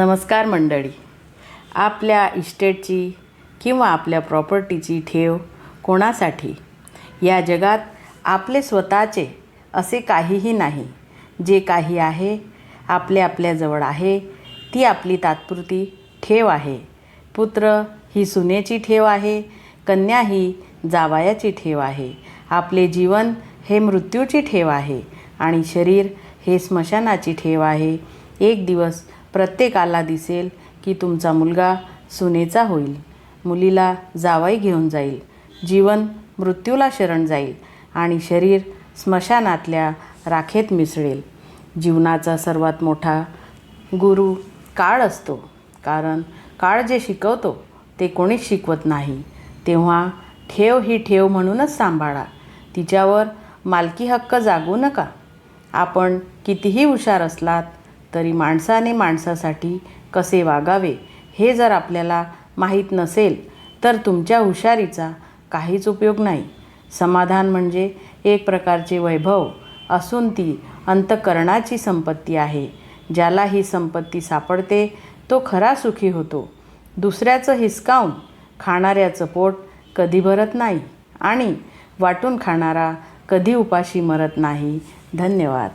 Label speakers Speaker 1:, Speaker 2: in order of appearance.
Speaker 1: नमस्कार मंडळी. आपल्या इस्टेटची किंवा आपल्या प्रॉपर्टीची ठेव कोणासाठी? या जगात आपले स्वतःचे असे काहीही नाही. जे काही आहे आपले आपल्याजवळ आहे ती आपली तात्पुरती ठेव आहे. पुत्र ही सुनेची ठेव आहे कन्या ही जावायाची ठेव आहे. आपले जीवन हे मृत्यूची ठेव आहे आणि शरीर हे स्मशानाची ठेव आहे. एक दिवस प्रत्येकाला दिसेल की तुमचा मुलगा सुनेचा होईल. मुलीला जावाई घेऊन जाईल. जीवन मृत्यूला शरण जाईल आणि शरीर स्मशानातल्या राखेत मिसळेल. जीवनाचा सर्वात मोठा गुरु काळ असतो. कारण काळ जे शिकवतो ते कोणीच शिकवत नाही. तेव्हा ठेव ही ठेव म्हणूनच सांभाळा. तिच्यावर मालकी हक्क जागू नका. आपण कितीही हुशार असलात तरी माणसाने माणसासाठी कसे वागावे हे जर आपल्याला माहीत नसेल तर तुमच्या हुशारीचा काहीच उपयोग नाही. समाधान म्हणजे एक प्रकारचे वैभव असून ती अंतकरणाची संपत्ती आहे. ज्याला ही संपत्ती सापडते तो खरा सुखी होतो. दुसऱ्याचं हिसकावून खाणाऱ्याचं पोट कधी भरत नाही आणि वाटून खाणारा कधी उपाशी मरत नाही. धन्यवाद.